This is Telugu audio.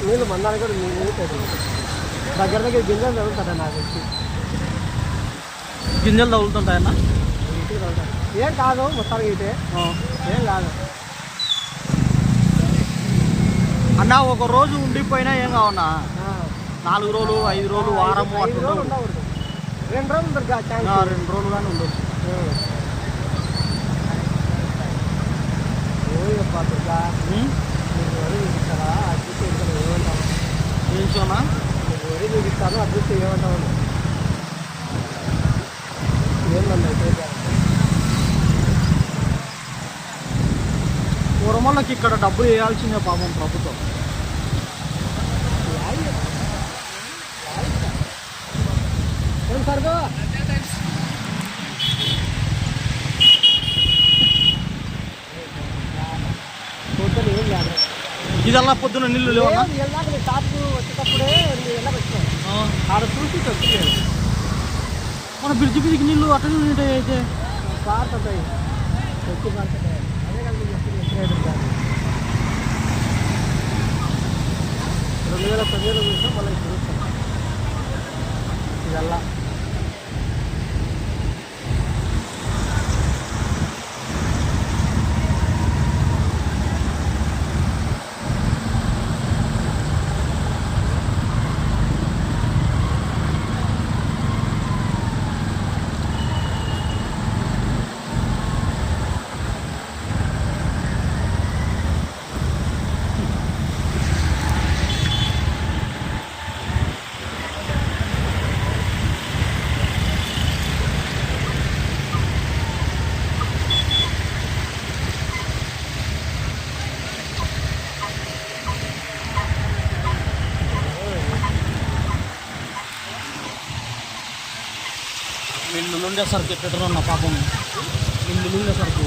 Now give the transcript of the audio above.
నీళ్ళు మందానికి కూడా నీళ్ళు పెద్దది దగ్గర దగ్గర గింజలు తగ్గుతుంది నాకు వచ్చి గింజలు తగులుతుంటాయన్న. ఏం కాదు మొత్తానికి అయితే ఏం కాదు. అన్న ఒక రోజు ఉండిపోయినా ఏం కావన్నా. నాలుగు రోజులు ఐదు రోజులు వారము అట్లా రెండు రోజులు రెండు రోజులు కానీ ఉండొచ్చు. ఓయప్ప దుర్గా ఉం? నీకు వరి చూపిస్తారా అడ్జస్ట్ ఇక్కడ ఏమంటావు ఏం చూనా వరి చూపిస్తాను అడ్జస్ట్ ఏమంటావు ఏందండి అయితే పూర్వమ్మలకి ఇక్కడ డబ్బులు వేయాల్సిందే పాపం ప్రభుత్వం ఏం సరిపో పొద్దున ఏం లేదు ఇదల్లా పొద్దున నీళ్ళు లేవన్నా? మన బ్రిడ్జి మీదకి నీళ్ళు అట్లనే ఉంటాయి అయితే? కాదు రెండు వేల తొమ్మిదిలో చూసాం మళ్ళీ వీళ్ళు నుండే సరుకు ఎట్లా ఉన్న పాపం. వీళ్ళు నుండే సరుకు.